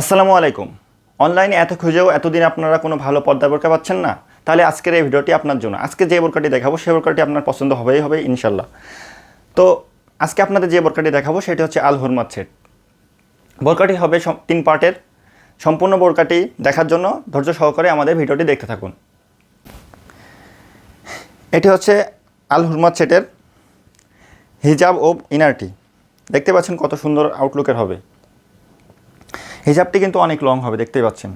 আসসালামু আলাইকুম। অনলাইনে এত খুঁজেও এতদিন আপনারা কোনো ভালো পর্দা বোরকা পাচ্ছেন না? তাহলে আজকের এই ভিডিওটি আপনার জন্য। আজকে যে বোরকাটি দেখাবো সেই বোরকাটি আপনার পছন্দ হবেই, হবে ইনশাল্লাহ তো আজকে আপনাদের যে বোরকাটি দেখাবো, সেটি হচ্ছে আল হুরমাত সেট। বোরকাটি হবে তিন পার্টের। সম্পূর্ণ বোরকাটি দেখার জন্য ধৈর্য সহকারে আমাদের ভিডিওটি দেখতে থাকুন। এটি হচ্ছে আল হুরমাত সেটের হিজাব ও ইনারটি। দেখতে পাচ্ছেন কত সুন্দর আউটলুকের হবে। হিজাবটি কিন্তু অনেক লং হবে, দেখতেই পাচ্ছেন।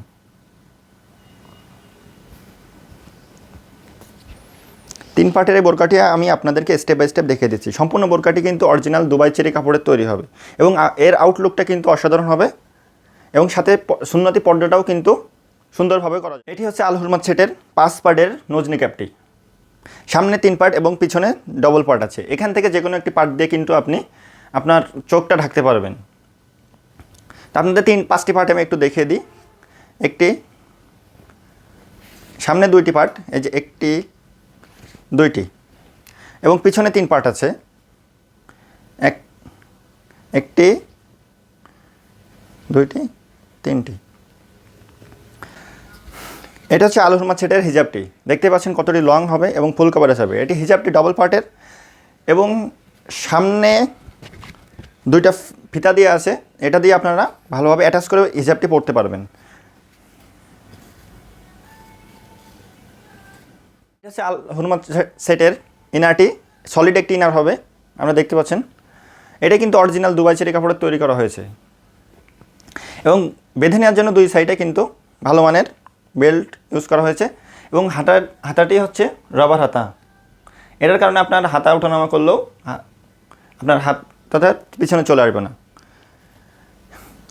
তিন পার্টের এই বোরকাটি আমি আপনাদেরকে স্টেপ বাই স্টেপ দেখিয়ে দিচ্ছি। সম্পূর্ণ বোরকাটি কিন্তু অরিজিনাল দুবাই চেরি কাপড়ের তৈরি হবে এবং এর আউটলুকটা কিন্তু অসাধারণ হবে এবং সাথে সুন্নতি পর্দাটাও কিন্তু সুন্দরভাবে করা যায়। এটি হচ্ছে আল হুরমাত সেটের পাঁচ পার্টের নজনি ক্যাপটি। সামনে তিন পার্ট এবং পিছনে ডবল পার্ট আছে। এখান থেকে যে কোনো একটি পার্ট দিয়ে কিন্তু আপনি আপনার চোখটা ঢাকতে পারবেন। আপনাদের তিন, পাঁচটি পার্ট আমি একটু দেখিয়ে দিই। একটি, সামনে দুইটি পার্ট এই যে একটি, দুইটি। এবং পিছনে তিন পার্ট আছে। এক, একটি, দুইটি, তিনটি। এটা হচ্ছে আলু হরমাত সেটের হিজাবটি। দেখতে পাচ্ছেন কতটি লং হবে এবং ফুল কভারেজ হবে। এটি হিজাবটি ডবল পার্টের এবং সামনে দুইটা ফিতা দিয়ে আছে, এটা দিয়ে আপনারা ভালোভাবে অ্যাটাচ করে হিজাবটি পড়তে পারবেন। হচ্ছে আল হনুমান সেটের ইনারটি সলিড একটি ইনার হবে, আপনারা দেখতে পাচ্ছেন। এটা কিন্তু অরিজিনাল দুবাই চেরি কাপড়ের তৈরি করা হয়েছে। এবং বেঁধে নেওয়ার জন্য দুই সাইডে কিন্তু ভালো মানের বেল্ট ইউজ করা হয়েছে। এবং হাতার হাতাটি হচ্ছে রাবার হাতা। এটার কারণে আপনার হাতা ওঠানামা করলেও আপনার হাত হাতটা পিছনে চলে আসবে না।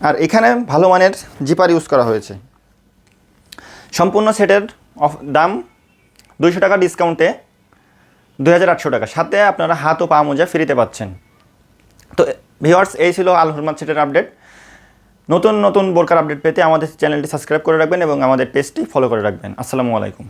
আর এখানে ভালো মানের জিপার ইউজ করা হয়েছে। সম্পূর্ণ সেটের অফ, দাম দুইশো টাকা ডিসকাউন্টে দুই হাজার আটশো টাকা। সাথে আপনারা হাত ও পা মোজা ফ্রিতে পাচ্ছেন। তো ভিওয়ার্স এই ছিল আল হরমাত সেটের আপডেট। নতুন নতুন বোরকার আপডেট পেতে আমাদের চ্যানেলটি সাবস্ক্রাইব করে রাখবেন এবং আমাদের পেজটি ফলো করে রাখবেন। আসসালামু আলাইকুম।